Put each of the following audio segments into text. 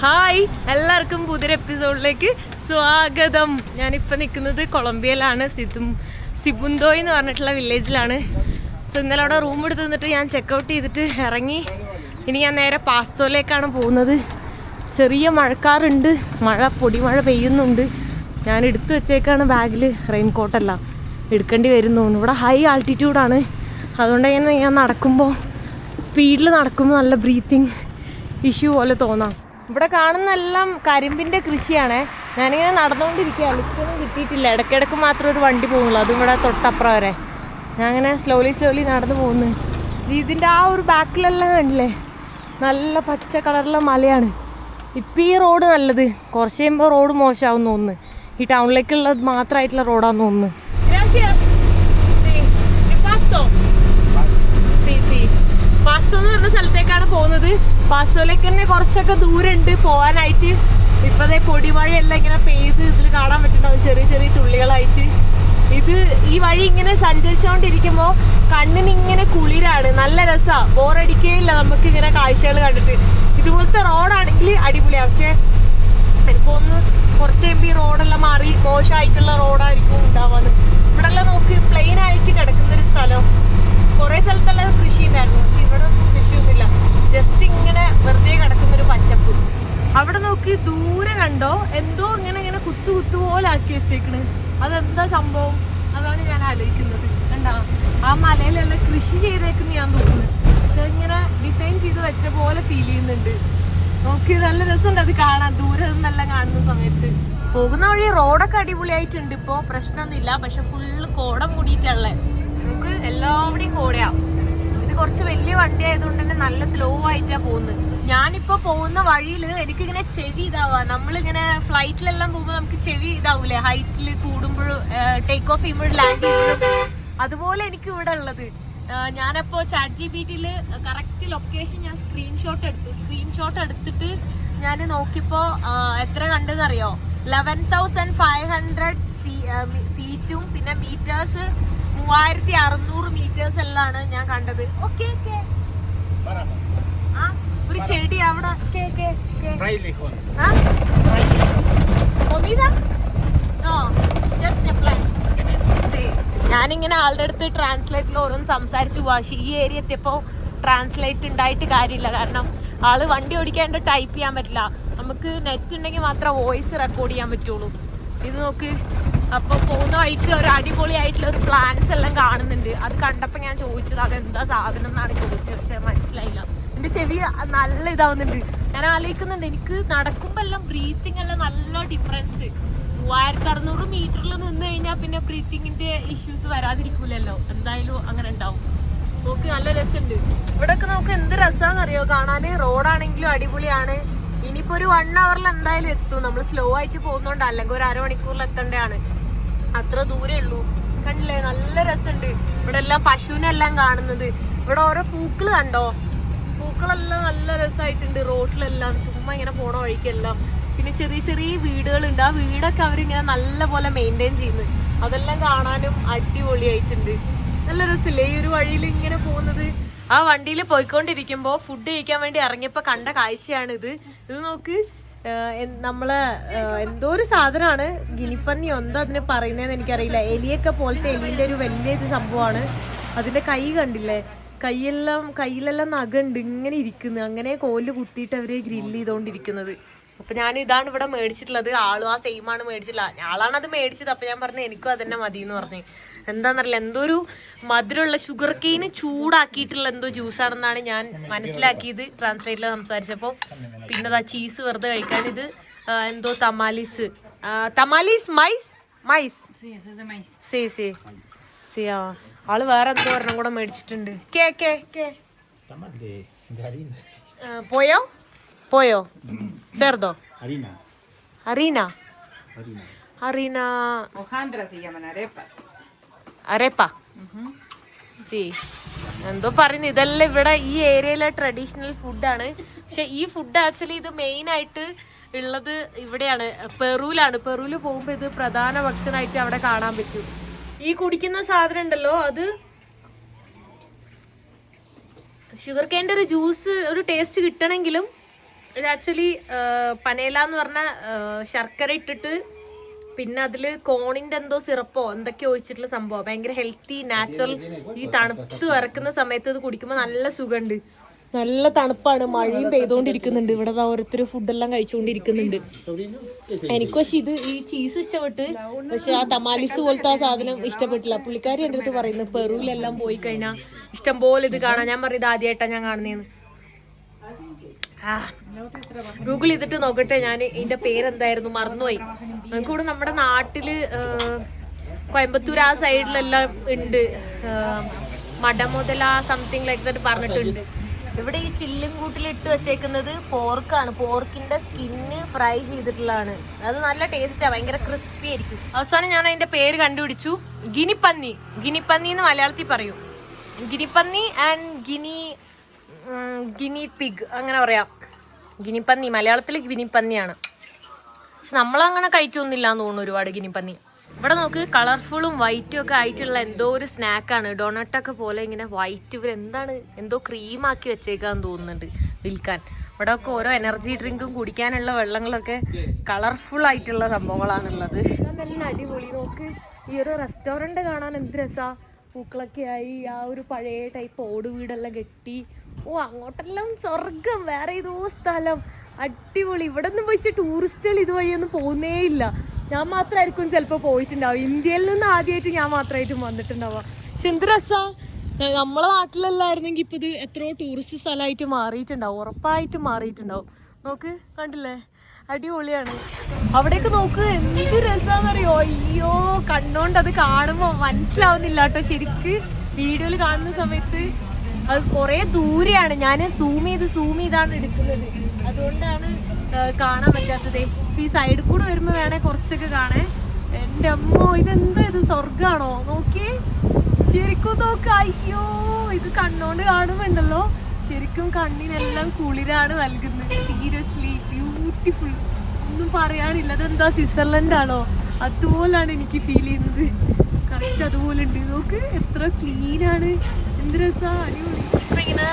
Hi എല്ലാവർക്കും പുതിയൊരു എപ്പിസോഡിലേക്ക് സ്വാഗതം. ഞാനിപ്പോൾ നിൽക്കുന്നത് കൊളംബിയയിലാണ്. സിതും സിബുന്തോയ് എന്ന് പറഞ്ഞിട്ടുള്ള വില്ലേജിലാണ്. സോ ഇന്നലെ അവിടെ റൂം എടുത്ത് നിന്നിട്ട് ഞാൻ ചെക്കൗട്ട് ചെയ്തിട്ട് ഇറങ്ങി. ഇനി ഞാൻ നേരെ പാസ്തോലേക്കാണ് പോകുന്നത്. ചെറിയ മഴക്കാറുണ്ട്. മഴ പൊടിമഴ പെയ്യുന്നുണ്ട്. ഞാൻ എടുത്തു വെച്ചേക്കാണ് ബാഗിൽ റെയിൻ കോട്ടെല്ലാം എടുക്കേണ്ടി വരുന്നു. ഇവിടെ ഹൈ ആൾട്ടിറ്റ്യൂഡാണ് അതുകൊണ്ട് ഞാൻ ഞാൻ നടക്കുമ്പോൾ സ്പീഡിൽ നടക്കുമ്പോൾ നല്ല ബ്രീത്തിങ് ഇഷ്യൂ പോലെ തോന്നാം. ഇവിടെ കാണുന്ന എല്ലാം കരിമ്പിന്റെ കൃഷിയാണേ. ഞാനിങ്ങനെ നടന്നുകൊണ്ടിരിക്കുക ലിഫ്റ്റൊന്നും കിട്ടിയിട്ടില്ല. ഇടയ്ക്കിടയ്ക്ക് മാത്രം ഒരു വണ്ടി പോകുള്ളൂ. അതും ഇവിടെ തൊട്ടപ്പുറം വരെ. ഞാൻ അങ്ങനെ സ്ലോലി സ്ലോലി നടന്നു പോകുന്നു. ഇതിന്റെ ആ ഒരു ബാക്കിലെല്ലാം കണ്ടില്ലേ? നല്ല പച്ച കളറുള്ള മലയാണ്. ഇപ്പം ഈ റോഡ് നല്ലത്. കുറച്ച് കഴിയുമ്പോൾ റോഡ് മോശമാവും തോന്നുന്നു. ഈ ടൗണിലേക്കുള്ളത് മാത്രമായിട്ടുള്ള റോഡാന്ന് തോന്നുന്നു. സി സി പാസ്തോ എന്ന് പറഞ്ഞ സ്ഥലത്തേക്കാണ് പോകുന്നത്. പാസ്തോയിലേക്ക് തന്നെ കുറച്ചൊക്കെ ദൂരമുണ്ട് പോകാനായിട്ട്. ഇപ്പതേ പൊടിമഴയെല്ലാം ഇങ്ങനെ പെയ്ത് ഇതിൽ കാണാൻ പറ്റുന്നുണ്ടാവും ചെറിയ ചെറിയ തുള്ളികളായിട്ട്. ഇത് ഈ വഴി ഇങ്ങനെ സഞ്ചരിച്ചുകൊണ്ടിരിക്കുമ്പോൾ കണ്ണിന് ഇങ്ങനെ കുളിരാണ് നല്ല രസമാണ് ബോറടിക്കുകയില്ല നമുക്ക് ഇങ്ങനെ കാഴ്ചകൾ കണ്ടിട്ട്. ഇതുപോലത്തെ റോഡാണെങ്കിൽ അടിപൊളിയാണ് പക്ഷേ ഇപ്പോൾ ഒന്ന് കുറച്ച് കഴിയുമ്പോൾ ഈ റോഡെല്ലാം മാറി മോശമായിട്ടുള്ള റോഡായിരിക്കും ഉണ്ടാവാന്ന്. ഇവിടെ എല്ലാം നോക്ക് പ്ലെയിൻ ആയിട്ട് കിടക്കുന്ന ഒരു സ്ഥലം. കുറേ സ്ഥലത്തെല്ലാം കൃഷി ഉണ്ടായിരുന്നു പക്ഷെ ഇവിടെ കൃഷിയൊന്നുമില്ല. ജസ്റ്റ് ഇങ്ങനെ വെറുതെ കിടക്കുന്ന ഒരു പച്ചപ്പ്. അവിടെ നോക്കി ദൂരെ കണ്ടോ? എന്തോ ഇങ്ങനെ ഇങ്ങനെ കുത്തു കുത്തു പോലെ ആക്കി വെച്ചേക്കണ്. അതെന്താ സംഭവം? അതാണ് ഞാൻ ആലോചിക്കുന്നത്. കണ്ടോ? ആ മലയിലെല്ലാം കൃഷി ചെയ്തേക്കുന്ന ഞാൻ തോന്നുന്നു. പക്ഷെ ഇങ്ങനെ ഡിസൈൻ ചെയ്ത് വെച്ച പോലെ ഫീൽ ചെയ്യുന്നുണ്ട്. നോക്കി നല്ല രസമുണ്ട് അത് കാണാൻ. ദൂരെ നിന്നെല്ലാം കാണുന്ന സമയത്ത്. പോകുന്ന വഴി റോഡൊക്കെ അടിപൊളിയായിട്ടുണ്ട് ഇപ്പോ. പ്രശ്നമൊന്നുമില്ല. പക്ഷെ ഫുള്ള് കോട മൂടിയിട്ടുള്ളേ നമുക്ക് എല്ലാവിടെയും കോടയാ. ഇത് കുറച്ച് വലിയ വണ്ടി ആയതുകൊണ്ട് തന്നെ നല്ല സ്ലോ ആയിട്ടാ പോകുന്നത്. ഞാനിപ്പോ പോകുന്ന വഴിയിൽ എനിക്കിങ്ങനെ ചെവി ഇതാവുക നമ്മളിങ്ങനെ ഫ്ലൈറ്റിലെല്ലാം പോകുമ്പോൾ നമുക്ക് ചെവി ഇതാവൂലേ? ഹൈറ്റിൽ കൂടുമ്പോഴും ടേക്ക് ഓഫ് ചെയ്യുമ്പോഴും ലാൻഡ് ചെയ്യുമ്പോഴും അതുപോലെ എനിക്ക് ഇവിടെ ഉള്ളത്. ഞാനപ്പോ ചാറ്റ് ജി ബി ടിയിൽ കറക്റ്റ് ലൊക്കേഷൻ ഞാൻ സ്ക്രീൻഷോട്ട് എടുത്തു. സ്ക്രീൻഷോട്ട് എടുത്തിട്ട് ഞാൻ നോക്കിയപ്പോ എത്ര കണ്ടെന്നറിയോ? ലെവൻ തൗസൻഡ് ഫൈവ് ഹൺഡ്രഡ് ഫീറ്റും പിന്നെ മീറ്റേഴ്സ് മൂവായിരത്തി അറുന്നൂറ് മീറ്റേഴ്സ് എല്ലാമാണ് ഞാൻ കണ്ടത്. ഓക്കെ ഓക്കെ ആ ഒരു ചെടി അവിടെ. ഞാനിങ്ങനെ ആളുടെ അടുത്ത് ട്രാൻസ്ലേറ്റിൽ ഓരോന്ന് സംസാരിച്ചു പോവാ. പക്ഷേ ഈ ഏരിയ എത്തിയപ്പോൾ ട്രാൻസ്ലേറ്റ് ഉണ്ടായിട്ട് കാര്യമില്ല. കാരണം ആൾ വണ്ടി ഓടിക്കാണ്ട് ടൈപ്പ് ചെയ്യാൻ പറ്റില്ല. നമുക്ക് നെറ്റ് ഉണ്ടെങ്കിൽ മാത്രമേ വോയിസ് റെക്കോർഡ് ചെയ്യാൻ പറ്റുള്ളൂ. ഇത് നോക്ക്. അപ്പൊ പോകുന്ന വഴിക്ക് ഒരു അടിപൊളിയായിട്ടുള്ള ഒരു പ്ലാൻസ് എല്ലാം കാണുന്നുണ്ട്. അത് കണ്ടപ്പോ ഞാൻ ചോദിച്ചത് എന്താ സാധനം എന്നാണ് ചോദിച്ചത്? പക്ഷെ മനസ്സിലായില്ല. എന്റെ ചെവി നല്ല ഇതാവുന്നുണ്ട്. ഞാൻ ആലോചിക്കുന്നുണ്ട് എനിക്ക് നടക്കുമ്പോ എല്ലാം ബ്രീത്തിങ് എല്ലാം നല്ല ഡിഫറൻസ് മൂവായിരത്തി അറുന്നൂറ് മീറ്ററിൽ നിന്ന് കഴിഞ്ഞാൽ പിന്നെ ബ്രീത്തിങ്ങിന്റെ ഇഷ്യൂസ് വരാതിരിക്കൂലല്ലോ. എന്തായാലും അങ്ങനെ ഉണ്ടാവും. നോക്ക് നല്ല രസമുണ്ട്. ഇവിടൊക്കെ നമുക്ക് എന്ത് രസാന്നറിയോ? കാണാന് റോഡാണെങ്കിലും അടിപൊളിയാണ്. ഇനിയിപ്പോ ഒരു വൺ അവറിൽ എന്തായാലും എത്തും. നമ്മൾ സ്ലോ ആയിട്ട് പോകുന്നോണ്ട് അല്ലെങ്കിൽ ഒരു അരമണിക്കൂറിൽ എത്തേണ്ടതാണ്. അത്ര ദൂരേ ഉള്ളൂ. കണ്ടില്ലേ? നല്ല രസമുണ്ട് ഇവിടെ എല്ലാം പശുവിനെല്ലാം കാണുന്നത്. ഇവിടെ ഓരോ പൂക്കൾ കണ്ടോ? പൂക്കളെല്ലാം നല്ല രസമായിട്ടുണ്ട് റോഡിലെല്ലാം ചുമ്മാ ഇങ്ങനെ പോണ വഴിക്കെല്ലാം. പിന്നെ ചെറിയ ചെറിയ വീടുകളുണ്ട്. ആ വീടൊക്കെ അവരിങ്ങനെ നല്ല പോലെ മെയിന്റെയിൻ ചെയ്യുന്നു. അതെല്ലാം കാണാനും അടിപൊളിയായിട്ടുണ്ട്. നല്ല രസമില്ലേ ഈ ഒരു വഴിയിൽ ഇങ്ങനെ പോകുന്നത്. ആ വണ്ടിയിൽ പോയിക്കൊണ്ടിരിക്കുമ്പോൾ ഫുഡ് കഴിക്കാൻ വേണ്ടി ഇറങ്ങിയപ്പോൾ കണ്ട കാഴ്ചയാണ് ഇത് ഇത് നോക്ക് നമ്മളെ എന്തോ ഒരു സാധനമാണ് ഗിനിപ്പന്നി എന്തോ അതിന് പറയുന്നതെന്ന് എനിക്കറിയില്ല. എലിയൊക്കെ പോലത്തെ എലിന്റെ ഒരു വലിയ ഇത് സംഭവമാണ്. അതിന്റെ കൈ കണ്ടില്ലേ? കൈയെല്ലാം കയ്യിലെല്ലാം നഖമുണ്ട് ഇങ്ങനെ ഇരിക്കുന്നു. അങ്ങനെ കോൽ കുത്തിയിട്ട് അവർ ഗ്രില്ല് ചെയ്തോണ്ടിരിക്കുന്നത്. അപ്പൊ ഞാൻ ഇതാണ് ഇവിടെ മേടിച്ചിട്ടുള്ളത്. ആളും ആ സെയിം ആണ് മേടിച്ചിട്ടുള്ളത് ആളാണ് അത് മേടിച്ചത്. അപ്പൊ ഞാൻ പറഞ്ഞു എനിക്കും അതന്നെ മതി എന്ന് പറഞ്ഞു. എന്താന്നറിയില്ല എന്തോ ഒരു മധുരമുള്ള ഷുഗർ കെയിന് ചൂടാക്കിയിട്ടുള്ള എന്തോ ജ്യൂസ് ആണെന്നാണ് ഞാൻ മനസ്സിലാക്കിയത് ട്രാൻസ്ലേറ്റിൽ സംസാരിച്ചപ്പോൾ പിന്നെ അതാ ചീസ് വെറുതെ കഴിക്കാൻ ഇത് എന്തോ തമാലീസ്. തമാലീസ് മൈസ് മൈസ്. സി സി സി ആ. ആൾ വേറെ എന്തോ ഒരെണ്ണം കൂടെ മേടിച്ചിട്ടുണ്ട്. കേ കേ കേ. പോയോ? പോയോ? സെർദോ അറീന അറീന. Harina. അറീന. Hojandra se llaman arepas. അരേപ്പ സി എന്തോ പറയുന്നു. ഇതെല്ലാം ഇവിടെ ഈ ഏരിയയിലെ ട്രഡീഷണൽ ഫുഡാണ് പക്ഷെ ഈ ഫുഡ് ആക്ച്വലി ഇത് മെയിൻ ആയിട്ട് ഉള്ളത് ഇവിടെയാണ്. പെറുവിലാണ് പെറുവിൽ പോകുമ്പോൾ ഇത് പ്രധാന ഭക്ഷണമായിട്ട് അവിടെ കാണാൻ പറ്റും. ഈ കുടിക്കുന്ന സാധനം ഉണ്ടല്ലോ അത് ഷുഗർ കെയിന്റെ ഒരു ജ്യൂസ് ഒരു ടേസ്റ്റ് കിട്ടണമെങ്കിലും ഇത് ആക്ച്വലി പനേല എന്ന് പറഞ്ഞ ശർക്കര ഇട്ടിട്ട് പിന്നെ അതിൽ കോണിന്റെ എന്തോ സിറപ്പോ എന്തൊക്കെയോ ഒഴിച്ചിട്ടുള്ള സംഭവം. ഭയങ്കര ഹെൽത്തി നാച്ചുറൽ ഈ തണുത്ത് വരക്കുന്ന സമയത്ത് ഇത് കുടിക്കുമ്പോൾ നല്ല സുഖമുണ്ട് നല്ല തണുപ്പാണ്. മഴയും പെയ്തുകൊണ്ടിരിക്കുന്നുണ്ട് ഇവിടെ ഓരോരുത്തർ ഫുഡെല്ലാം കഴിച്ചുകൊണ്ടിരിക്കുന്നുണ്ട് എനിക്ക് പക്ഷെ ഇത് ഈ ചീസ് ഇഷ്ടപ്പെട്ട്. പക്ഷെ ആ തമാലിസ് പോലത്തെ ആ സാധനം ഇഷ്ടപ്പെട്ടില്ല. പുള്ളിക്കാരി എന്റെ അടുത്ത് പറയുന്നത് പെറുവിലെല്ലാം പോയി കഴിഞ്ഞാൽ ഇഷ്ടം പോലെ ഇത് കാണാൻ ഞാൻ പറയുന്നത് ആദ്യമായിട്ടാണ് ഞാൻ കാണുന്നതെന്ന് ഗൂഗിൾ ചെയ്തിട്ട് നോക്കട്ടെ ഞാൻ ഇതിന്റെ പേരെന്തായിരുന്നു? മറന്നുപോയി. നമുക്കിവിടെ നമ്മുടെ നാട്ടിൽ കോയമ്പത്തൂർ ആ സൈഡിലെല്ലാം ഉണ്ട്. മടമുതല സംതിങ് ലൈക്ക് ദാറ്റ് പറഞ്ഞിട്ടുണ്ട്. ഇവിടെ ഈ ചില്ലും കൂട്ടിൽ ഇട്ട് വെച്ചേക്കുന്നത് പോർക്കാണ്. പോർക്കിന്റെ സ്കിന്ന് ഫ്രൈ ചെയ്തിട്ടുള്ളതാണ്. അത് നല്ല ടേസ്റ്റാണ് ഭയങ്കര ക്രിസ്പി ആയിരിക്കും. അവസാനം ഞാൻ അതിന്റെ പേര് കണ്ടുപിടിച്ചു. ഗിനിപ്പന്നി. ഗിനിപ്പന്നി എന്ന് മലയാളത്തിൽ പറയും. ഗിനിപ്പന്നി ആൻഡ് ഗിനി ഗിനി പിഗ് അങ്ങനെ പറയാം. ഗിനിപ്പന്നി. മലയാളത്തിൽ ഗിനിപ്പന്നിയാണ്. പക്ഷെ നമ്മളങ്ങനെ കഴിക്കൊന്നുമില്ല എന്ന് തോന്നുന്നു ഒരുപാട് ഗിനിപ്പന്നി. ഇവിടെ നോക്ക് കളർഫുള്ളും വൈറ്റും ഒക്കെ ആയിട്ടുള്ള എന്തോ ഒരു സ്നാക്കാണ്. ഡൊണട്ടൊക്കെ പോലെ ഇങ്ങനെ വൈറ്റ് ഇവർ എന്താണ് എന്തോ ക്രീമാക്കി വെച്ചേക്കാന്ന് തോന്നുന്നുണ്ട് വിൽക്കാൻ. ഇവിടെ ഒക്കെ ഓരോ എനർജി ഡ്രിങ്കും കുടിക്കാനുള്ള വെള്ളങ്ങളൊക്കെ കളർഫുൾ ആയിട്ടുള്ള സംഭവങ്ങളാണുള്ളത്. നല്ല അടിപൊളി. നോക്ക് ഈ ഒരു റെസ്റ്റോറന്റ് കാണാൻ എന്ത് രസാ. പൂക്കളൊക്കെ ആയി ആ ഒരു പഴയ ടൈപ്പ് ഓട് വീടെല്ലാം കെട്ടി ഓ അങ്ങോട്ടെല്ലാം സ്വർഗം. വേറെ ഏതോ സ്ഥലം. അടിപൊളി. ഇവിടെ നിന്ന് പക്ഷേ ടൂറിസ്റ്റുകൾ ഇതുവഴിയൊന്നും പോകുന്നേ ഇല്ല. ഞാൻ മാത്രമായിരിക്കും ചിലപ്പോൾ പോയിട്ടുണ്ടാവും ഇന്ത്യയിൽ നിന്ന് ആദ്യമായിട്ട് ഞാൻ മാത്രമായിട്ടും വന്നിട്ടുണ്ടാവുക. പക്ഷെ എന്ത് രസാ? ഏ, നമ്മളെ നാട്ടിലല്ലായിരുന്നെങ്കിൽ ഇപ്പം ഇത് എത്രയോ ടൂറിസ്റ്റ് സ്ഥലമായിട്ട് മാറിയിട്ടുണ്ടാവും. ഉറപ്പായിട്ട് മാറിയിട്ടുണ്ടാവും. നോക്ക് കണ്ടില്ലേ? അടിപൊളിയാണ്. അവിടേക്ക് നോക്ക് എന്ത് രസാന്നറിയോ? അയ്യോ കണ്ണോണ്ട് അത് കാണുമ്പോൾ മനസ്സിലാവുന്നില്ല കേട്ടോ ശരിക്ക് വീഡിയോയിൽ കാണുന്ന സമയത്ത് അത് കുറേ ദൂരെയാണ്. ഞാൻ സൂം ചെയ്ത് സൂം ചെയ്താണ് എടുക്കുന്നത്. അതുകൊണ്ടാണ് കാണാൻ പറ്റാത്തത്. ഈ സൈഡിൽ കൂടെ വരുമ്പോൾ വേണേ കുറച്ചൊക്കെ കാണേ. എന്റെ അമ്മോ ഇതെന്താ ഇത്? സ്വർഗാണോ നോക്കിയേ ശരിക്കും നോക്ക. അയ്യോ ഇത് കണ്ണോണ്ട് കാണുമ്പോണ്ടല്ലോ ശരിക്കും കണ്ണിനെല്ലാം കുളിരാണ് നൽകുന്നത്. സീരിയസ്ലി ബ്യൂട്ടിഫുൾ ഒന്നും പറയാനില്ല. അതെന്താ സ്വിറ്റ്സർലൻഡ് ആണോ അതുപോലാണ് എനിക്ക് ഫീൽ ചെയ്യുന്നത്. കറക്റ്റ് അതുപോലെ ഉണ്ട് നോക്ക് എത്ര ക്ലീൻ ഇപ്പൊ ഇങ്ങനെ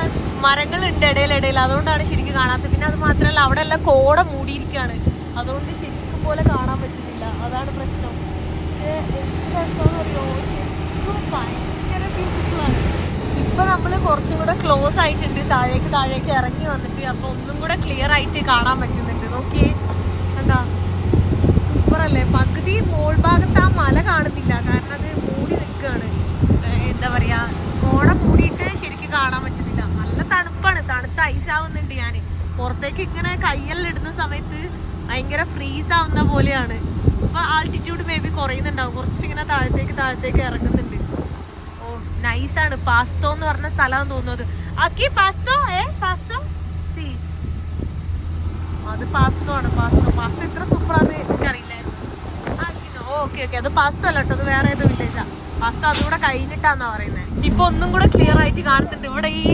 മരങ്ങളുണ്ട് ഇടയിലിടയിൽ. അതുകൊണ്ടാണ് ശരിക്കും കാണാത്തത്. പിന്നെ അത് മാത്രമല്ല അവിടെ എല്ലാം കോട മൂടിയിരിക്കുകയാണ്. അതുകൊണ്ട് ശരിക്കും പോലെ കാണാൻ പറ്റുന്നില്ല. അതാണ് പ്രശ്നം. ഇപ്പൊ നമ്മൾ കുറച്ചും കൂടെ ക്ലോസ് ആയിട്ടുണ്ട്. താഴേക്ക് താഴേക്ക് ഇറങ്ങി വന്നിട്ട് അപ്പൊ ഒന്നും കൂടെ ക്ലിയർ ആയിട്ട് കാണാൻ പറ്റുന്നുണ്ട്. നോക്കിയേ. എന്താ സൂപ്പർ അല്ലേ? പകുതി മോൾ ഭാഗത്ത് ആ മല കാണുന്നില്ല. കാരണം അത് മൂടി നിൽക്കുകയാണ്. എന്താ പറയാ? കാണാൻ പറ്റുന്നില്ല. നല്ല തണുപ്പാണ്. തണുത്ത് ഐസ് ആവുന്നുണ്ട് ഞാൻ പുറത്തേക്ക് ഇങ്ങനെ കയ്യെല്ലാം ഇടുന്ന സമയത്ത് ഭയങ്കര ഫ്രീസ് ആവുന്ന പോലെയാണ്. അപ്പൊ ആൾട്ടിറ്റ്യൂഡ് മേ ബി കുറയുന്നുണ്ടാവും. കുറച്ചിങ്ങനെ താഴത്തേക്ക് താഴത്തേക്ക് ഇറങ്ങുന്നുണ്ട്. ഓ നൈസാണ് പാസ്തോ എന്ന് പറഞ്ഞ സ്ഥലമാണ് തോന്നുന്നത് ആക്കി പാസ്തോ ഏ പാസ്തോ സി അത് പാസ്തോ ആണ്. പാസ്തോ പാസ്ത ഇത്ര സൂപ്പറാന്ന് എനിക്കറിയില്ലായിരുന്നു. ഓക്കെ ഓക്കെ അത് പാസ്തോ അല്ല കേട്ടോ. അത് വേറെ ഏതോ വില്ലേജാ. പാസ്ത അതുകൂടെ കഴിഞ്ഞിട്ടാന്നാ പറയുന്നത് ഇപ്പൊ ഒന്നും കൂടെ ക്ലിയർ ആയിട്ട് കാണുന്നുണ്ട് ഇവിടെ ഈ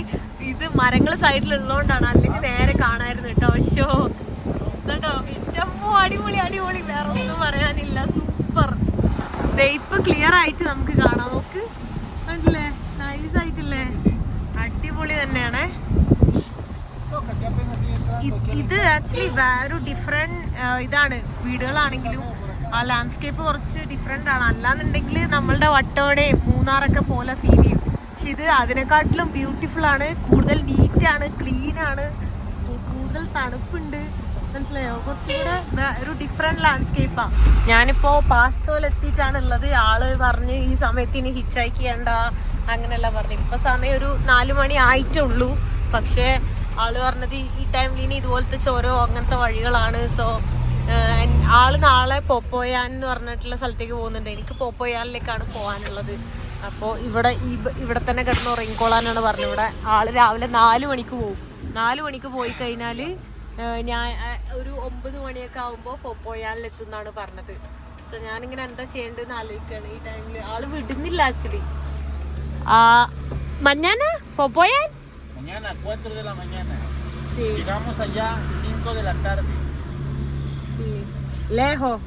ഇത് മരങ്ങൾ സൈഡിൽ ഉള്ളതുകൊണ്ടാണ് അല്ലെങ്കിൽ നേരെ കാണായിരുന്നു കേട്ടോ. അമ്മോ അടിപൊളി അടിപൊളി. വേറെ ഒന്നും പറയാനില്ല. സൂപ്പർ. ഇപ്പൊ ക്ലിയർ ആയിട്ട് നമുക്ക് കാണാം. നോക്ക്. കണ്ടില്ലേ? നൈസ് ആയിട്ടില്ലേ? അടിപൊളി തന്നെയാണേ. ഇത് ആക്ച്വലി വേറൊരു ഡിഫറെന്റ് ഇതാണ്. വീടുകളാണെങ്കിലും ആ ലാൻഡ്സ്കേപ്പ് കുറച്ച് ഡിഫറെന്റ് ആണ്. അല്ലാന്നുണ്ടെങ്കിൽ നമ്മളുടെ വട്ടോടെ മൂന്നാറൊക്കെ പോലെ ഫീൽ ചെയ്യും. പക്ഷെ ഇത് അതിനെക്കാട്ടിലും ബ്യൂട്ടിഫുൾ ആണ്. കൂടുതൽ നീറ്റ് ആണ് ക്ലീൻ ആണ്. കൂടുതൽ തണുപ്പുണ്ട്. മനസ്സിലായോ? കുറച്ചുകൂടെ ഒരു ഡിഫറെന്റ് ലാൻഡ്സ്കേപ്പാണ് ഞാനിപ്പോൾ പാസ്തോയിൽ എത്തിയിട്ടാണ് ഉള്ളത് ആൾ പറഞ്ഞ് ഈ സമയത്ത് ഇനി ഹിച്ചാക്ക് ചെയ്യണ്ട അങ്ങനെയല്ല പറഞ്ഞു. ഇപ്പൊ സമയം ഒരു നാലു മണി ആയിട്ടേ ഉള്ളൂ പക്ഷേ ആൾ പറഞ്ഞത് ഈ ടൈമിൽ ഇനി ഇതുപോലത്തെ ചോരോ അങ്ങനത്തെ വഴികളാണ്. സോ ആൾ നാളെ പോപ്പോയാൻ എന്ന് പറഞ്ഞിട്ടുള്ള സ്ഥലത്തേക്ക് പോകുന്നുണ്ട്. എനിക്ക് പോപ്പോയാനിലേക്കാണ് പോകാനുള്ളത് അപ്പോൾ ഇവിടെ ഇവിടെ തന്നെ കിടന്ന് ഉറങ്ങിക്കോളാനാണ് പറഞ്ഞത്. ഇവിടെ ആൾ രാവിലെ നാല് മണിക്ക് പോകും നാല് മണിക്ക് പോയി കഴിഞ്ഞാൽ ഞാൻ ഒരു ഒമ്പത് മണിയൊക്കെ ആകുമ്പോൾ പോപ്പോയാനിലെത്തും എന്നാണ് പറഞ്ഞത്. സോ ഞാനിങ്ങനെ എന്താ ചെയ്യേണ്ടതെന്ന് ആലോചിക്കുകയാണ് ഈ ടൈമിൽ ആൾ വിടുന്നില്ല ആക്ച്വലി മഞ്ഞാന? പോപ്പോയാൻ? Mañana, 4 de la mañana. Sí, Llegamos allá 5 de la tarde. Lejos.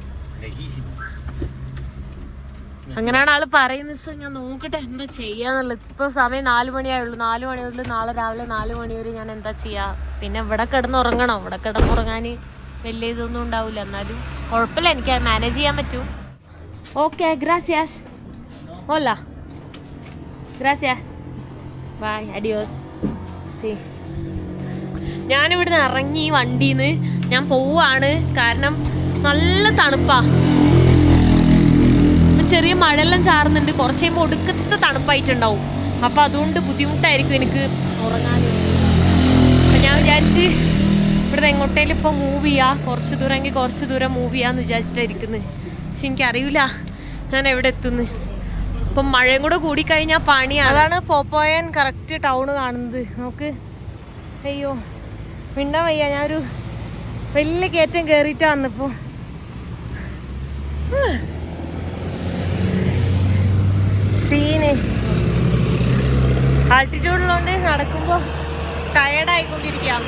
അങ്ങനെയാണ് ആൾ പറയുന്നത്. സോ ഞാൻ നോക്കട്ടെ എന്താ ചെയ്യാന്നുള്ളത്. ഇപ്പൊ സമയം നാല് മണിയായുള്ളൂ. നാല് മണി മുതൽ നാളെ രാവിലെ നാല് മണി വരെ ഞാൻ എന്താ ചെയ്യാ? പിന്നെ ഇവിടെ കിടന്നുറങ്ങണം. ഇവിടെ കിടന്നുറങ്ങാൻ വലിയ ഇതൊന്നും ഉണ്ടാവില്ല എന്നാലും കുഴപ്പമില്ല. എനിക്ക് മാനേജ് ചെയ്യാൻ പറ്റും. ഓക്കെ ഗ്രാസിയാസ് ഓല ഗ്രാസിയാസ് ബൈ അഡിയോസ് സി ഞാനിവിടുന്ന് ഇറങ്ങി വണ്ടിന്ന്. ഞാൻ പോവാണ്. കാരണം നല്ല തണുപ്പാ. ചെറിയ മഴയെല്ലാം ചാറുന്നുണ്ട്. കുറച്ച് കഴിയുമ്പോൾ ഒടുക്കത്തെ തണുപ്പായിട്ടുണ്ടാവും. അപ്പൊ അതുകൊണ്ട് ബുദ്ധിമുട്ടായിരിക്കും എനിക്ക്. ഉറങ്ങാൻ ഞാൻ വിചാരിച്ച് ഇവിടുന്ന് എങ്ങോട്ടേലും ഇപ്പൊ മൂവ് ചെയ്യാ. കുറച്ച് ദൂരം എങ്കിൽ കുറച്ച് ദൂരം മൂവ് ചെയ്യാന്ന് വിചാരിച്ചിട്ടായിരിക്കുന്നത് പക്ഷെ എനിക്കറിയില്ല ഞാൻ എവിടെ എത്തുന്നു. ഇപ്പം മഴയും കൂടെ കൂടിക്കഴിഞ്ഞാൽ പണിയാണ്. അതാണ് പോപ്പോയൻ കറക്റ്റ് ടൗൺ കാണുന്നത്. നമുക്ക് അയ്യോ മിണ്ടാൻ വയ്യ. ഞാനൊരു വലിയ കയറ്റം കയറിയിട്ടാണ് വന്നപ്പോ സീന്. ആൾട്ടിറ്റ്യൂഡിലുണ്ട് നടക്കുമ്പോൾ ടയർഡായിക്കൊണ്ടിരിക്കുക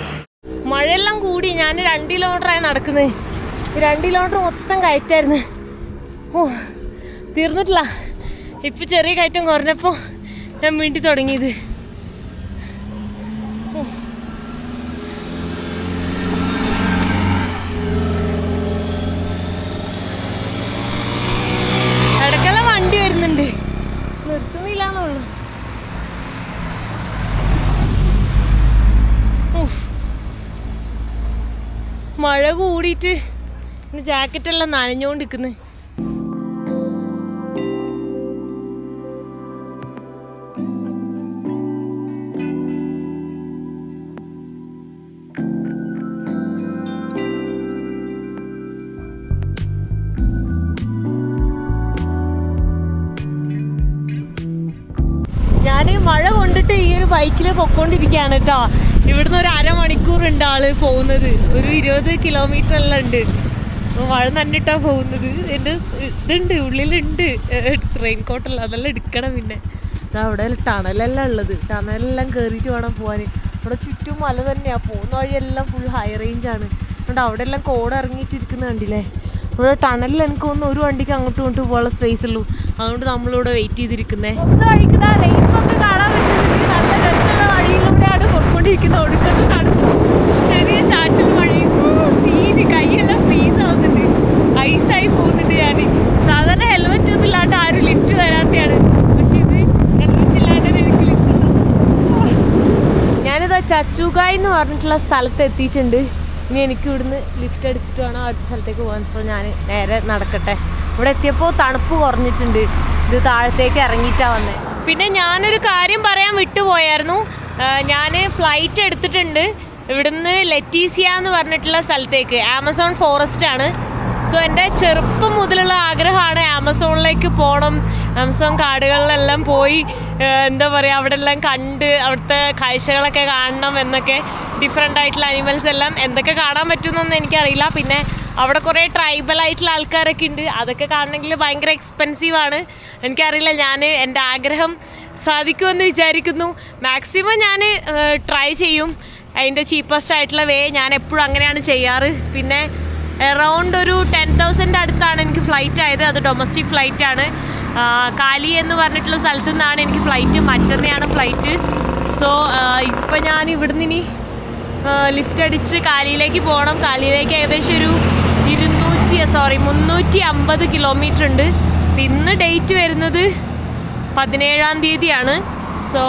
മഴയെല്ലാം കൂടി. ഞാൻ രണ്ട് കിലോമീറ്ററായി നടക്കുന്നത് രണ്ട് കിലോമീറ്റർ മൊത്തം കയറ്റായിരുന്നു. ഓ തീർന്നിട്ടില്ല. ഇപ്പം ചെറിയ കയറ്റം കുറഞ്ഞപ്പോൾ ഞാൻ വീണ്ടി തുടങ്ങിയത് ഓ. ഇടയ്ക്കെല്ലാം വണ്ടി വരുന്നുണ്ട് നിർത്തുന്നില്ല എന്നുള്ളു ഉഫ്. മഴ കൂടിയിട്ട് ജാക്കറ്റെല്ലാം നനഞ്ഞോണ്ടിരിക്കുന്നു. ഞാൻ മഴ കൊണ്ടിട്ട് ഈ ഒരു ബൈക്കിൽ പൊക്കോണ്ടിരിക്കുകയാണ് കേട്ടോ ഇവിടുന്ന് ഒരു അരമണിക്കൂർ ഉണ്ട് ആൾ പോകുന്നത്. ഒരു ഇരുപത് കിലോമീറ്റർ എല്ലാം ഉണ്ട് മഴ നന്നിട്ടാ പോകുന്നത്. എന്റെ ഇതുണ്ട് ഉള്ളിലുണ്ട്. റെയിൻ കോട്ടല്ല അതെല്ലാം എടുക്കണം പിന്നെ. അവിടെ ടണലെല്ലാം ഉള്ളത്. ടണലെല്ലാം കയറിയിട്ട് വേണം പോകാൻ അവിടെ ചുറ്റും മല തന്നെയാ. പോകുന്ന വഴിയെല്ലാം ഫുൾ ഹൈ റേഞ്ച് ആണ്. അതുകൊണ്ട് അവിടെ എല്ലാം കോട ഇറങ്ങിയിട്ടിരിക്കുന്ന കണ്ടില്ലേ? ഇവിടെ ടണലിൽ എനിക്ക് തോന്നുന്നു ഒരു വണ്ടിക്ക് അങ്ങോട്ടും ഇങ്ങോട്ടും പോകാനുള്ള സ്പേസ് ഉള്ളൂ. അതുകൊണ്ട് നമ്മളിവിടെ വെയിറ്റ് ചെയ്തിരിക്കുന്നേ. കാണാൻ പറ്റുന്നത് നല്ല വഴിയിലൂടെയാണ് പൊയ്ക്കൊണ്ടിരിക്കുന്നത് ഒടുക്കത്ത് തണുപ്പ്. ചെറിയ ചാറ്റൽ മഴയും സീന് കൈയെല്ലാം ഫ്രീസ് ആവുന്നുണ്ട്. ഐസായി പോകുന്നുണ്ട് ഞാൻ സാധാരണ ഹെൽമെറ്റ് ഒന്നും ഇല്ലാണ്ട് ആരും ലിഫ്റ്റ് തരാത്തയാണ് പക്ഷെ ഇത് ഹെൽമെറ്റ് ഇല്ലാണ്ട് എനിക്ക് ലിഫ്റ്റ് ഞാനിതാ ചച്ചുകായ് എന്ന് പറഞ്ഞിട്ടുള്ള സ്ഥലത്ത് എത്തിയിട്ടുണ്ട്. ഇനി എനിക്ക് ഇവിടുന്ന് ലിഫ്റ്റ് അടിച്ചിട്ട് വേണം അടുത്ത സ്ഥലത്തേക്ക് പോകാൻ. സോ ഞാൻ നേരെ നടക്കട്ടെ. ഇവിടെ എത്തിയപ്പോൾ തണുപ്പ് കുറഞ്ഞിട്ടുണ്ട്. ഇത് താഴത്തേക്ക് ഇറങ്ങിയിട്ടാണ് വന്നത് പിന്നെ ഞാനൊരു കാര്യം പറയാൻ വിട്ടുപോയായിരുന്നു. ഞാൻ ഫ്ലൈറ്റ് എടുത്തിട്ടുണ്ട്. ഇവിടുന്ന് ലെറ്റീസിയ എന്ന് പറഞ്ഞിട്ടുള്ള സ്ഥലത്തേക്ക്. ആമസോൺ ഫോറസ്റ്റ് ആണ്. സോ എന്റെ ചെറുപ്പം മുതലുള്ള ആഗ്രഹമാണ് ആമസോണിലേക്ക് പോകണം ആമസോൺ കാടുകളിലെല്ലാം പോയി എന്താ പറയുക അവിടെ എല്ലാം കണ്ട് അവിടുത്തെ കാഴ്ചകളൊക്കെ കാണണം എന്നൊക്കെ ഡിഫറെന്റ് ആയിട്ടുള്ള അനിമൽസ് എല്ലാം എന്തൊക്കെ കാണാൻ പറ്റുമെന്നൊന്നും എനിക്കറിയില്ല. പിന്നെ അവിടെ കുറേ ട്രൈബൽ ആയിട്ടുള്ള ആൾക്കാരൊക്കെ ഉണ്ട്. അതൊക്കെ കാണണമെങ്കിൽ ഭയങ്കര എക്സ്പെൻസീവ് ആണ്. എനിക്കറിയില്ല ഞാൻ എന്റെ ആഗ്രഹം സാധിക്കുമെന്ന് വിചാരിക്കുന്നു. മാക്സിമം ഞാൻ ട്രൈ ചെയ്യും. അതിന്റെ ചീപ്പസ്റ്റ് ആയിട്ടുള്ള വേ ഞാൻ എപ്പോഴും അങ്ങനെയാണ് ചെയ്യാറ്. പിന്നെ എറൗണ്ട് ഒരു ടെൻ തൗസൻഡ് അടുത്താണ് എനിക്ക് ഫ്ലൈറ്റ് ആയത്. അത് ഡൊമസ്റ്റിക് ഫ്ലൈറ്റ് ആണ്. കാലി എന്ന് പറഞ്ഞിട്ടുള്ള സ്ഥലത്തു നിന്നാണ് എനിക്ക് ഫ്ലൈറ്റ് മറ്റന്നെയാണ് ഫ്ലൈറ്റ് സോ ഇപ്പം ഞാൻ ഇവിടുന്ന് ഇനി ലിഫ്റ്റ് അടിച്ച് കാലിയിലേക്ക് പോകണം കാലിയിലേക്ക് ഏകദേശം ഒരു ഇരുന്നൂറ്റി സോറി മുന്നൂറ്റി അമ്പത് കിലോമീറ്റർ ഉണ്ട്. ഇന്ന് ഡേറ്റ് വരുന്നത് പതിനേഴാം തീയതിയാണ്. സോ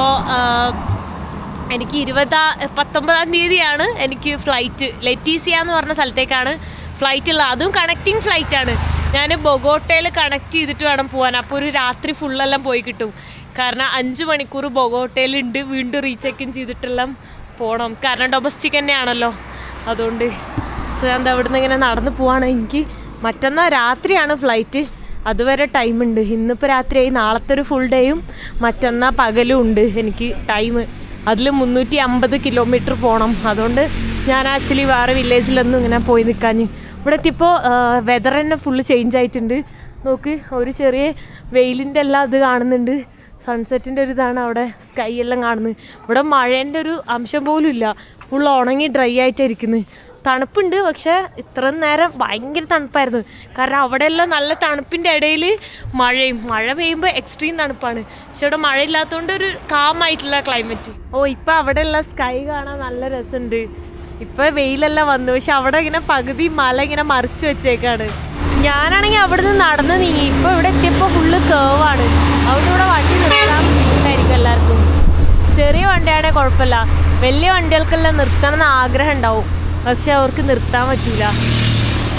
എനിക്ക് ഇരുപതാ പത്തൊമ്പതാം തീയതിയാണ് എനിക്ക് ഫ്ലൈറ്റ് ലെറ്റീസിയ എന്ന് പറഞ്ഞ സ്ഥലത്തേക്കാണ് ഫ്ലൈറ്റ് ഉള്ളത്. അതും കണക്റ്റിംഗ് ആണ്. ഞാൻ ബൊഗോട്ടയിൽ കണക്ട് ചെയ്തിട്ട് വേണം പോകാൻ അപ്പോൾ ഒരു രാത്രി ഫുള്ളെല്ലാം പോയി കിട്ടും. കാരണം അഞ്ച് മണിക്കൂർ ബൊഗോട്ടയിലുണ്ട് വീണ്ടും റീചെക്കിൻ ചെയ്തിട്ടെല്ലാം പോകണം കാരണം ഡൊമസ്റ്റിക് തന്നെയാണല്ലോ. അതുകൊണ്ട് സോ എന്താ ഇവിടുന്ന് ഇങ്ങനെ നടന്ന് പോവാണ്. എനിക്ക് മറ്റന്നാൾ രാത്രിയാണ് ഫ്ലൈറ്റ് അതുവരെ ടൈം ഉണ്ട്. ഇന്നിപ്പോൾ രാത്രിയായി. നാളത്തെ ഒരു ഫുൾ ഡേയും മറ്റന്നാ പകലും ഉണ്ട്. എനിക്ക് ടൈം അതിൽ മുന്നൂറ്റി അമ്പത് കിലോമീറ്റർ പോകണം അതുകൊണ്ട് ഞാൻ ആക്ച്വലി വേറെ വില്ലേജിലൊന്നും ഇങ്ങനെ പോയി നിൽക്കാൻ ഇവിടെ എത്തിയപ്പോൾ വെതർ തന്നെ ഫുള്ള് ചേഞ്ച് ആയിട്ടുണ്ട്. നോക്ക് ഒരു ചെറിയ വെയിലിന്റെ എല്ലാം അത് കാണുന്നുണ്ട്. സൺസെറ്റിന്റെ ഒരു ഇതാണ് അവിടെ സ്കൈ എല്ലാം കാണുന്നത്. ഇവിടെ മഴേന്റെ ഒരു അംശം പോലും ഇല്ല. ഫുൾ ഉണങ്ങി ഡ്രൈ ആയിട്ടാണ് ഇരിക്കുന്നത് തണുപ്പുണ്ട് പക്ഷെ ഇത്രയും നേരം ഭയങ്കര തണുപ്പായിരുന്നു. കാരണം അവിടെയെല്ലാം നല്ല തണുപ്പിന്റെ ഇടയിൽ മഴയും. മഴ പെയ്യുമ്പോൾ എക്സ്ട്രീം തണുപ്പാണ്. പക്ഷെ ഇവിടെ മഴ ഇല്ലാത്തതുകൊണ്ട് ഒരു കാമായിട്ടുള്ള ക്ലൈമറ്റ് ഓ ഇപ്പം അവിടെയുള്ള സ്കൈ കാണാൻ നല്ല രസമുണ്ട്. ഇപ്പം വെയിലെല്ലാം വന്നു. പക്ഷെ അവിടെ ഇങ്ങനെ പകുതി മല ഇങ്ങനെ മറിച്ച് വെച്ചേക്കാണ്. ഞാനാണെങ്കിൽ അവിടെ നിന്ന് നടന്ന് നീങ്ങി. ഇപ്പോൾ ഇവിടെ എത്തിയപ്പോൾ ഫുള്ള് കേവാണ് അവിടെ ഇവിടെ വണ്ടി നിർത്താൻ ബുദ്ധിമുട്ടായിരിക്കും എല്ലാവർക്കും. ചെറിയ വണ്ടിയാണെങ്കിൽ കുഴപ്പമില്ല. വലിയ വണ്ടികൾക്കെല്ലാം നിർത്തണം എന്ന് ആഗ്രഹം ഉണ്ടാവും. പക്ഷെ അവർക്ക് നിർത്താൻ പറ്റൂല.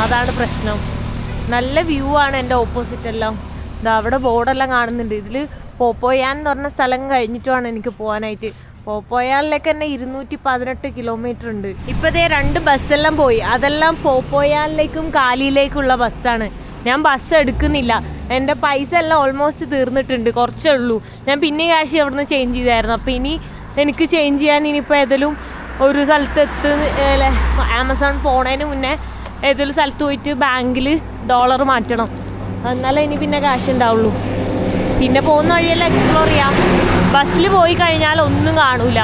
അതാണ് പ്രശ്നം. നല്ല വ്യൂ ആണ് എന്റെ ഓപ്പോസിറ്റ് എല്ലാം. ഇതാ അവിടെ ബോർഡെല്ലാം കാണുന്നുണ്ട്. ഇതിൽ പോപ്പോയാൻ എന്ന് പറഞ്ഞ സ്ഥലം കഴിഞ്ഞിട്ട് വേണം എനിക്ക് പോകാനായിട്ട് പോപ്പോയാലിലേക്ക് തന്നെ ഇരുന്നൂറ്റി പതിനെട്ട് കിലോമീറ്റർ ഉണ്ട്. ഇപ്പം ഇതേ രണ്ട് ബസ്സെല്ലാം പോയി. അതെല്ലാം പോപ്പോയാലിലേക്കും കാലിയിലേക്കുള്ള ബസ്സാണ് ഞാൻ ബസ് എടുക്കുന്നില്ല. എന്റെ പൈസ എല്ലാം ഓൾമോസ്റ്റ് തീർന്നിട്ടുണ്ട്. കുറച്ചേ ഉള്ളൂ. ഞാൻ പിന്നെ കാശ് അവിടുന്ന് ചേഞ്ച് ചെയ്തായിരുന്നു. അപ്പോൾ ഇനി എനിക്ക് ചേഞ്ച് ചെയ്യാൻ ഇനിയിപ്പോൾ ഏതെങ്കിലും ഒരു സ്ഥലത്ത് എത്ത് ആമസോൺ പോണതിന് മുന്നേ ഏതൊരു സ്ഥലത്ത് പോയിട്ട് ബാങ്കിൽ ഡോളർ മാറ്റണം. എന്നാലേ ഇനി പിന്നെ കാശ് ഉണ്ടാവുള്ളൂ പിന്നെ പോകുന്ന വഴിയെല്ലാം എക്സ്പ്ലോർ ചെയ്യാം. ബസ്സിൽ പോയി കഴിഞ്ഞാൽ ഒന്നും കാണൂല.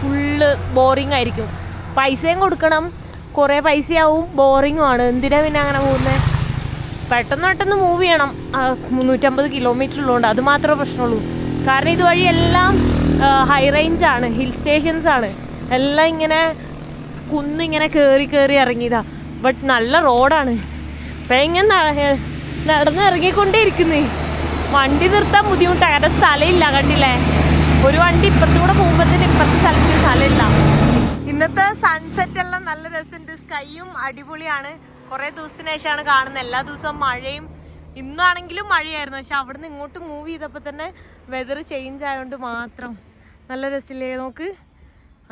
ഫുള്ള് ബോറിംഗ് ആയിരിക്കും. പൈസയും കൊടുക്കണം. കുറേ പൈസയാവും. ബോറിങ്ങും ആണ്. എന്തിനാ പിന്നെ അങ്ങനെ പോകുന്നത് പെട്ടെന്ന് പെട്ടെന്ന് മൂവ് ചെയ്യണം. മുന്നൂറ്റമ്പത് കിലോമീറ്റർ ഉള്ളതുകൊണ്ട് അത് മാത്രമേ പ്രശ്നമുള്ളൂ കാരണം ഇതുവഴി എല്ലാം ഹൈ റേഞ്ച് ആണ്. ഹിൽ സ്റ്റേഷൻസ് ആണ്. എല്ലാം ഇങ്ങനെ കുന്നിങ്ങനെ കയറി കയറി ഇറങ്ങിയതാ. ബട്ട് നല്ല റോഡാണ് ഇങ്ങനെ നടന്ന് ഇറങ്ങിക്കൊണ്ടേ ഇരിക്കുന്നേ വണ്ടി നിർത്താൻ ബുദ്ധിമുട്ടാണ് കാരണം സ്ഥലമില്ല കണ്ടില്ലേ? ഒരു വണ്ടി ഇപ്പുറത്തൂടെ പോകുമ്പോഴത്തേന് ഇപ്പുറത്തെ സ്ഥലത്തിന് സ്ഥലമില്ല. ഇന്നത്തെ സൺസെറ്റ് എല്ലാം നല്ല രസമുണ്ട്. സ്കൈയും അടിപൊളിയാണ്. കുറേ ദിവസത്തിന് ശേഷമാണ് കാണുന്നത്. എല്ലാ ദിവസവും മഴയും. ഇന്നാണെങ്കിലും മഴയായിരുന്നു. പക്ഷെ അവിടുന്ന് ഇങ്ങോട്ട് മൂവ് ചെയ്തപ്പോൾ തന്നെ വെതർ ചേഞ്ച് ആയതുകൊണ്ട് മാത്രം. നല്ല രസമില്ലേ? നോക്ക്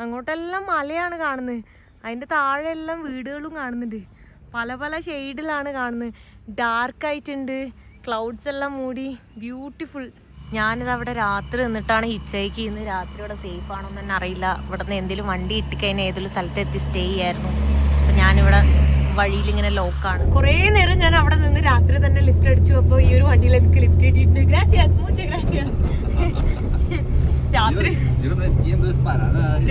അങ്ങോട്ടെല്ലാം മലയാണ് കാണുന്നത് അതിന്റെ താഴെ എല്ലാം വീടുകളും കാണുന്നുണ്ട്. പല പല ഷെയ്ഡിലാണ് കാണുന്നത് ഡാർക്ക് ആയിട്ടുണ്ട്. ക്ലൗഡ്സ് എല്ലാം മൂടി. ബ്യൂട്ടിഫുൾ. ഞാനിത് അവിടെ രാത്രി നിന്നിട്ടാണ് ഹിച്ചൈക്ക് ചെയ്യുന്നത് രാത്രി ഇവിടെ സേഫ് ആണോ എന്ന് തന്നെ അറിയില്ല. ഇവിടെ നിന്ന് എന്തെങ്കിലും വണ്ടി ഇട്ടിക്കഴിഞ്ഞാൽ ഏതെങ്കിലും സ്ഥലത്ത് എത്തി സ്റ്റേ ചെയ്യായിരുന്നു. അപ്പം ഞാനിവിടെ വഴിയിൽ ഇങ്ങനെ ലോക്കാണ് കുറേ നേരം ഞാൻ അവിടെ നിന്ന് രാത്രി തന്നെ ലിഫ്റ്റ് അടിച്ചു. അപ്പോൾ ഈ ഒരു വണ്ടിയിൽ എനിക്ക് ലിഫ്റ്റ് കിട്ടിയിട്ടുണ്ട് ഗ്രാസിയാസ് മൂച്ച ഗ്രാസിയാസ് രാത്രി.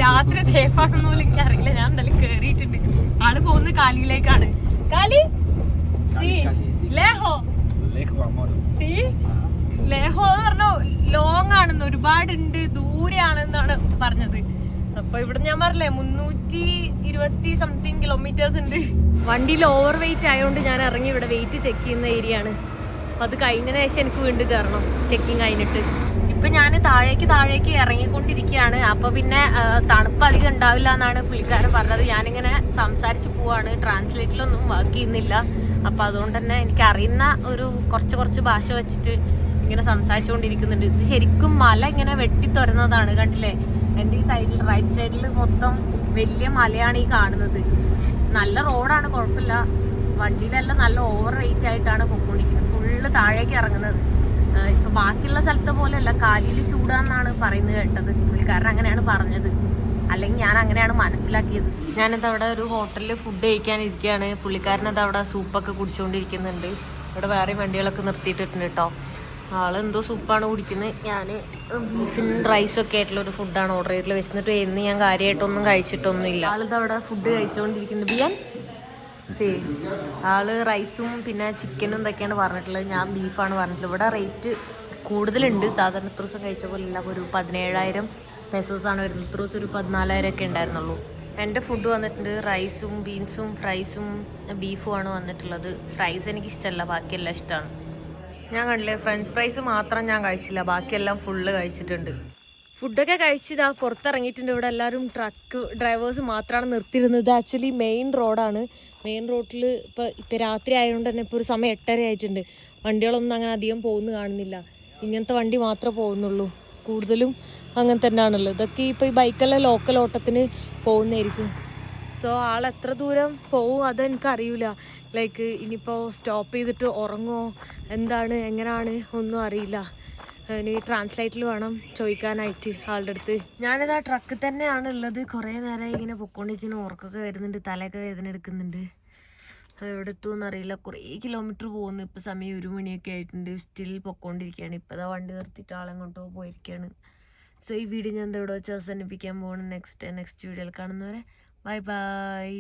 രാത്രി സേഫ് ആണെന്ന് പോലും എനിക്ക് അറിയില്ല ഞാൻ എന്തായാലും കേറിയിട്ടുണ്ട്. ആൾ പോകുന്നത് കാലിയിലേക്കാണ്. കാലി? ലേഹോ. സി? ലേഹോ എന്ന് പറഞ്ഞ ലോങ് ആണെന്ന് ഒരുപാടുണ്ട് ദൂരെയാണെന്നാണ് പറഞ്ഞത്. അപ്പൊ ഇവിടെ ഞാൻ പറഞ്ഞില്ലേ മുന്നൂറ്റി ഇരുപത്തി സംതിങ് കിലോമീറ്റേഴ്സ് ഉണ്ട്. വണ്ടിയിൽ ഓവർ വെയിറ്റ് ആയതുകൊണ്ട് ഞാൻ ഇറങ്ങി ഇവിടെ വെയിറ്റ് ചെക്ക് ചെയ്യുന്ന ഏരിയ ആണ്. അത് കഴിഞ്ഞതിന് ശേഷം എനിക്ക് വീണ്ടും കയറണം ചെക്കിങ് കഴിഞ്ഞിട്ട്. ഇപ്പൊ ഞാൻ താഴേക്ക് താഴേക്ക് ഇറങ്ങിക്കൊണ്ടിരിക്കുകയാണ് അപ്പൊ പിന്നെ തണുപ്പ് അധികം ഉണ്ടാവില്ല എന്നാണ് പുള്ളിക്കാരൻ പറഞ്ഞത്. ഞാനിങ്ങനെ സംസാരിച്ച് പോവാണ്. ട്രാൻസ്ലേറ്റിലൊന്നും വർക്ക് ചെയ്യുന്നില്ല. അപ്പൊ അതുകൊണ്ട് തന്നെ എനിക്ക് അറിയുന്ന ഒരു കുറച്ച് കുറച്ച് ഭാഷ വെച്ചിട്ട് ഇങ്ങനെ സംസാരിച്ചുകൊണ്ടിരിക്കുന്നുണ്ട്. ഇത് ശരിക്കും മല ഇങ്ങനെ വെട്ടി തുറന്നതാണ് കണ്ടില്ലേ? എന്റെ ഈ സൈഡിൽ റൈറ്റ് സൈഡിൽ മൊത്തം വലിയ മലയാണ് ഈ കാണുന്നത്. നല്ല റോഡാണ് കുഴപ്പമില്ല. വണ്ടിയിലെല്ലാം നല്ല ഓവർ വെയിറ്റ് ആയിട്ടാണ് പൊക്കോണ്ടിരിക്കുന്നത്. ഫുള്ള് താഴേക്ക് ഇറങ്ങുന്നത്. ഇപ്പൊ ബാക്കിയുള്ള സ്ഥലത്തെ പോലെയല്ല കാലിൽ ചൂടാന്നാണ് പറയുന്നത് കേട്ടത്. പുള്ളിക്കാരൻ അങ്ങനെയാണ് പറഞ്ഞത്. അല്ലെങ്കിൽ ഞാൻ അങ്ങനെയാണ് മനസ്സിലാക്കിയത്. ഞാനത് അവിടെ ഒരു ഹോട്ടലിൽ ഫുഡ് കഴിക്കാനിരിക്കുകയാണ്. പുള്ളിക്കാരനത് അവിടെ സൂപ്പൊക്കെ കുടിച്ചുകൊണ്ടിരിക്കുന്നുണ്ട് ഇവിടെ വേറെ വണ്ടികളൊക്കെ നിർത്തിയിട്ടിട്ടുണ്ട് കേട്ടോ. ആളെന്തോ സൂപ്പാണ് കുടിക്കുന്നത്. ഞാൻ ബീഫിൻ റൈസൊക്കെ ആയിട്ടുള്ള ഒരു ഫുഡാണ് ഓർഡർ ചെയ്തിട്ടുള്ളത്. വെച്ചിട്ട് എന്ന് ഞാൻ കാര്യമായിട്ടൊന്നും കഴിച്ചിട്ടൊന്നുമില്ല. ആളിതവിടെ ഫുഡ് കഴിച്ചുകൊണ്ടിരിക്കുന്നത് ബിയാൻ? സേ. ആൾ റൈസും പിന്നെ ചിക്കനും ഇതൊക്കെയാണ് പറഞ്ഞിട്ടുള്ളത്. ഞാൻ ബീഫാണ് പറഞ്ഞിട്ടുള്ളത്. ഇവിടെ റേറ്റ് കൂടുതലുണ്ട്. സാധാരണ ഇത്ര ദിവസം കഴിച്ച പോലെ ഇല്ല ഒരു പതിനേഴായിരം പെസോസാണ് വരുന്നത്. ഇത്ര ദിവസം ഒരു പതിനാലായിരം ഒക്കെ ഉണ്ടായിരുന്നുള്ളൂ. എന്റെ ഫുഡ് വന്നിട്ടുണ്ട്. റൈസും ബീൻസും ഫ്രൈസും ബീഫുമാണ് വന്നിട്ടുള്ളത്. ഫ്രൈസ് എനിക്ക് ഇഷ്ടമല്ല ബാക്കിയെല്ലാം ഇഷ്ടമാണ്. ഞാൻ കണ്ടില്ലേ? ഫ്രഞ്ച് ഫ്രൈസ് മാത്രം ഞാൻ കഴിച്ചില്ല. ബാക്കിയെല്ലാം ഫുള്ള് കഴിച്ചിട്ടുണ്ട്. ഫുഡൊക്കെ കഴിച്ചിതാ പുറത്തിറങ്ങിയിട്ടുണ്ട്. ഇവിടെ എല്ലാവരും ട്രക്ക് ഡ്രൈവേഴ്സ് മാത്രമാണ് നിർത്തിയിരുന്നത്. ആക്ച്വലി മെയിൻ റോഡാണ് മെയിൻ റോഡിൽ ഇപ്പോൾ ഇപ്പോൾ രാത്രി ആയതുകൊണ്ട് തന്നെ ഇപ്പോൾ ഒരു സമയം എട്ടര ആയിട്ടുണ്ട്. വണ്ടികളൊന്നും അങ്ങനെ അധികം പോകുന്നു കാണുന്നില്ല. ഇങ്ങനത്തെ വണ്ടി മാത്രമേ പോകുന്നുള്ളൂ കൂടുതലും അങ്ങനെ തന്നെയാണുള്ളത്. ഇതൊക്കെ ഇപ്പോൾ ഈ ബൈക്കെല്ലാം ലോക്കൽ ഓട്ടത്തിന് പോകുന്നതായിരിക്കും. സോ ആൾ എത്ര ദൂരം പോവും അതെനിക്കറിയില്ല ലൈക്ക് ഇനിയിപ്പോൾ സ്റ്റോപ്പ് ചെയ്തിട്ട് ഉറങ്ങുമോ എന്താണ്? എങ്ങനെയാണ് ഒന്നും അറിയില്ല. ഇനി ട്രാൻസ്ലേറ്റിൽ വേണം ചോദിക്കാനായിട്ട് ആളുടെ അടുത്ത്. ഞാനിത് ആ ട്രക്കിൽ തന്നെയാണ് ഉള്ളത്. കുറേ നേരമായി ഇങ്ങനെ പൊക്കോണ്ടിരിക്കുന്നു. ഉറക്കൊക്കെ വരുന്നുണ്ട്. തലയൊക്കെ വേദന എടുക്കുന്നുണ്ട്. എവിടെ എത്തുമെന്ന് അറിയില്ല. കുറേ കിലോമീറ്റർ പോകുന്നു. ഇപ്പോൾ സമയം ഒരു മണിയൊക്കെ ആയിട്ടുണ്ട്. സ്റ്റിൽ പൊക്കോണ്ടിരിക്കുകയാണ്. ഇപ്പോൾ അതാ വണ്ടി നിർത്തിയിട്ട് ആളെങ്ങോട്ടോ പോയിരിക്കുകയാണ്. സോ ഈ വീഡിയോ ഞാൻ ഇവിടെ വെച്ച് അവസാനിപ്പിക്കാൻ പോകണം നെക്സ്റ്റ് നെക്സ്റ്റ് വീഡിയോയിൽ കാണുന്നവരെ. Bye bye